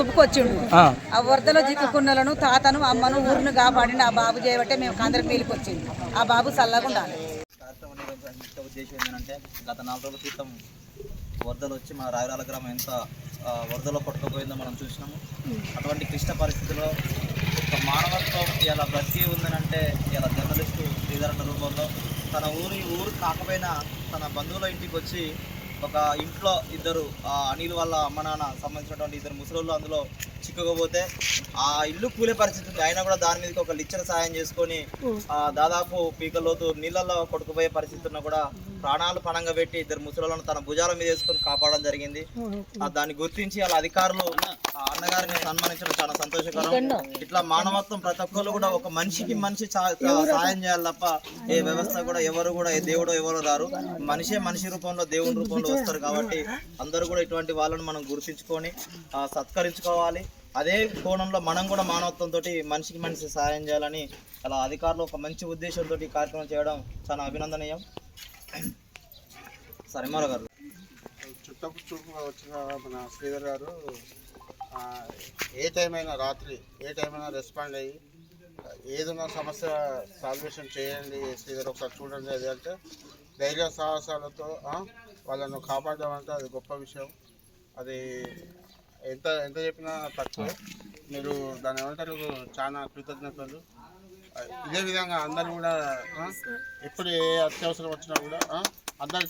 మీదకి వచ్చిండు ఆ వరదలో చిక్కుకున్నలను తాతను అమ్మను ఊరిని కాపాడిన ఆ బాబు చేయబట్టే మేము కందరికి మీదకి వచ్చింది ఆ బాబు చల్లగా ఉండాలి. ఉద్దేశం ఏంటంటే గత నాలుగు రోజుల క్రితం వరదలు వచ్చి మన రాయరాల గ్రామం ఎంత వరదలో కొట్టుకుపోయిందో మనం చూసినాము. అటువంటి క్లిష్ట పరిస్థితుల్లో ఒక మానవత్వం ఇలా బ్రతికి ఉందనంటే ఇలా జర్నలిస్టు శ్రీధరణ రూపంలో తన ఊరి ఊరు కాకపోయినా తన బంధువుల ఇంటికి వచ్చి ఒక ఇంట్లో ఇద్దరు ఆ అనిల్ వాళ్ళ అమ్మ నాన్న సంబంధించినటువంటి ఇద్దరు ముసలోళ్ళు అందులో చిక్కుకోపోతే ఆ ఇల్లు కూలే పరిస్థితి ఉంది. అయినా కూడా దాని మీదకి ఒక లిచ్చర సాయం చేసుకొని ఆ దాదాపు పీకల్లోతు నీళ్ళల్లో కొట్టుకుపోయే పరిస్థితి ఉన్నా కూడా ప్రాణాలు పణంగా పెట్టి ఇద్దరు ముసలోళ్ళను తన భుజాల మీద వేసుకొని కాపాడడం జరిగింది. ఆ దాన్ని గుర్తించి వాళ్ళ అధికారులు ఆ అన్నగారిని సన్మానించడం చాలా సంతోషకరం. ఇట్లా మానవత్వం ప్రతి ఒక్కరు కూడా ఒక మనిషికి మనిషి సాయం చేయాలి తప్ప ఏ వ్యవస్థ కూడా ఎవరు కూడా ఏ దేవుడు ఎవరు రారు. మనిషే మనిషి రూపంలో దేవుని రూపంలో వస్తారు కాబట్టి అందరూ కూడా ఇటువంటి వాళ్ళని మనం గుర్తించుకొని సత్కరించుకోవాలి. అదే కోణంలో మనం కూడా మానవత్వంతో మనిషికి మనిషి సహాయం చేయాలని అలా అధికారులు ఒక మంచి ఉద్దేశంతో ఈ కార్యక్రమం చేయడం చాలా అభినందనీయం. సరిమాల గారు. చుట్టపు చూపు వచ్చిన మన శ్రీధర్ గారు ఏ టైం అయినా రాత్రి ఏ టైం అయినా రెస్పాండ్ అయ్యి ఏదైనా సమస్య సాల్వేషన్ చేయండి శ్రీధర్ ఒకసారి చూడండి అది అంటే ధైర్య సాహసాలతో వాళ్ళను కాపాడడం అంటే అది గొప్ప విషయం. అది ఎంత ఎంత చెప్పినా తక్కువ. మీరు దాని ఏమంటారు? చాలా కృతజ్ఞతలు. ఇదే విధంగా అందరూ కూడా ఎప్పుడు ఏ అత్యవసరం వచ్చినా కూడా అందరు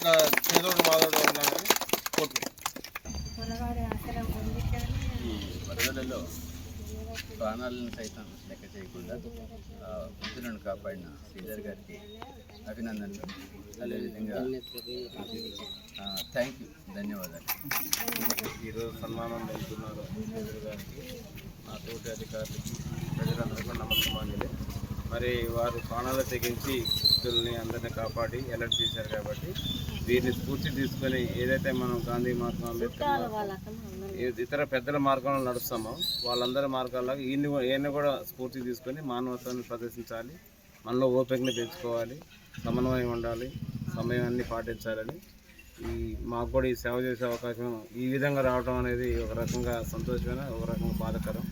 చేదోడు బాధోడు ఉండాలని కోరుకుంటున్నాను ప్రాణాలను సైతం లెక్క చేయకుండా ఆ, కాపాడిన శ్రీధర్ గారికి అభినందనలు. అదేవిధంగా థ్యాంక్ యూ ధన్యవాదాలు. ఈరోజు సన్మానం పొందుతున్నారు శ్రీధర్ గారికి మా తోటి అధికారులకి ప్రజలందరికీ నమస్కారం మరి వారు ప్రాణాలు తెగించి వృద్ధుల్ని అందరినీ కాపాడి అలర్ట్ చేశారు కాబట్టి వీరిని స్ఫూర్తి తీసుకొని ఏదైతే మనం గాంధీ మార్గం, ఇతర పెద్దల మార్గంలో నడుస్తామో వాళ్ళందరి మార్గాల్లో ఈయన్ని ఈయన్ని కూడా స్ఫూర్తి తీసుకొని మానవత్వాన్ని ప్రదర్శించాలి మనలో ఓపికని పెంచుకోవాలి సమన్వయం ఉండాలి సమయాన్ని పాటించాలని ఈ మాకు కూడా ఈ సేవ చేసే అవకాశం ఈ విధంగా రావడం అనేది ఒక రకంగా సంతోషమైన ఒక రకంగా బాధకరం.